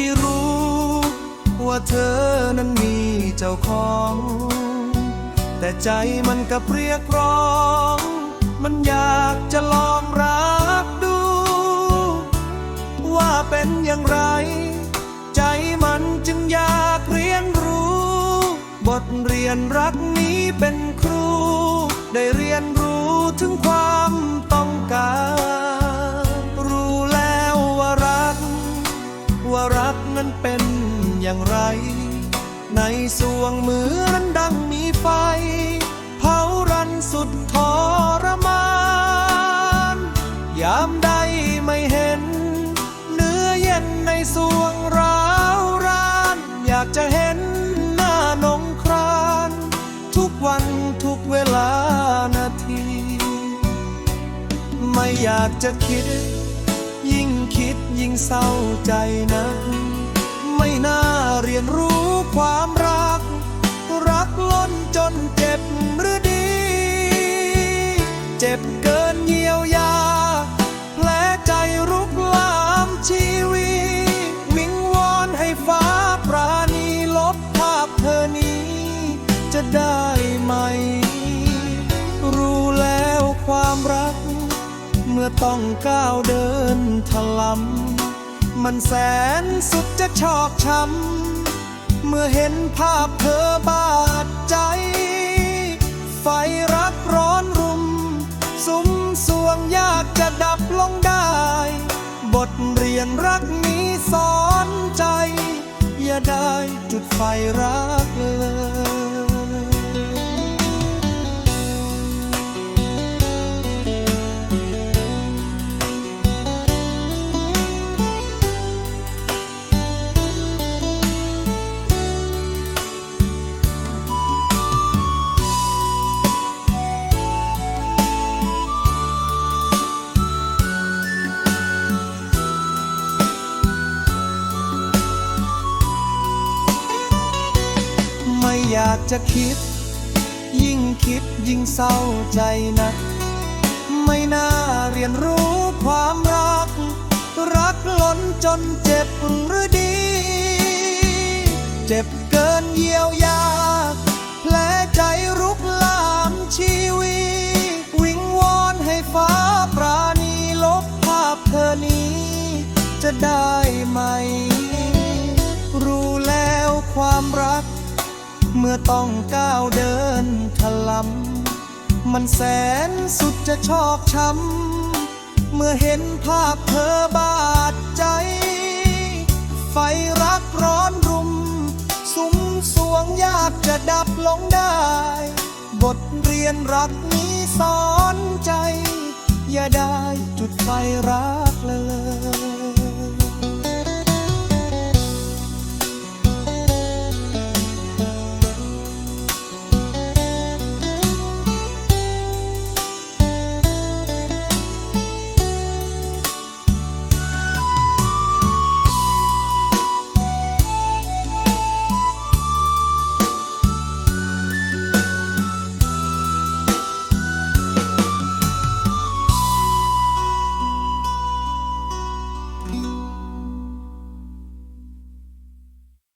ที่รู้ ว่าเธอนั้นมีเจ้าของ แต่ใจมันกับเรียกร้อง มันอยากจะลองรักดู ว่าเป็นอย่างไร ใจมันจึงอยากเรียนรู้ บทเรียนรักนี้เป็นครู ได้เรียนรู้ถึงความต้องการ ในสวงมือนั้นดังมีไฟ เผารันสุดทรมาน ยามใดไม่เห็น เนื้อเย็นในสวงร้าวราน อยากจะเห็นหน้านงคราน ทุกวันทุกเวลานาที ไม่อยากจะคิด ยิ่งคิดยิ่งเศร้าใจนะ ไม่น่า เรียนรู้ความรัก รักล้นจนเจ็บหรือดี เจ็บเกินเยียวยา แผลใจรุกลามชีวิตวิงวอนให้ฟ้าปราณีลบภาพเธอนี้ จะได้ไหม รู้แล้วความรัก เมื่อต้องก้าวเดินทลำ มันแสนสุดจะชอกช้ำ เมื่อเห็นภาพเธอบาดใจ ไฟรักร้อนรุม สุมสวงยากจะดับลงได้ บทเรียนรักนี้สอนใจ อย่าได้จุดไฟรักเลย ไม่อยากจะคิด ยิ่งคิดยิ่งเศร้าใจนะไม่น่าเรียนรู้ความรัก รักล้นจนเจ็บหรือดี เจ็บเกินเยียวยาแผลใจรุกลามชีวิต วิงวอนให้ฟ้าปราณีลบภาพเธอนี้ จะได้ไหม มื่อต้องก้าวเดินทลำมันแสนสุดจะชอกช้ำ เมื่อเห็นภาพเธอบาดใจ ไฟรักร้อนรุม สุมสวงยากจะดับลงได้ บทเรียนรักนี้สอนใจ อย่าได้จุดไฟรักเลย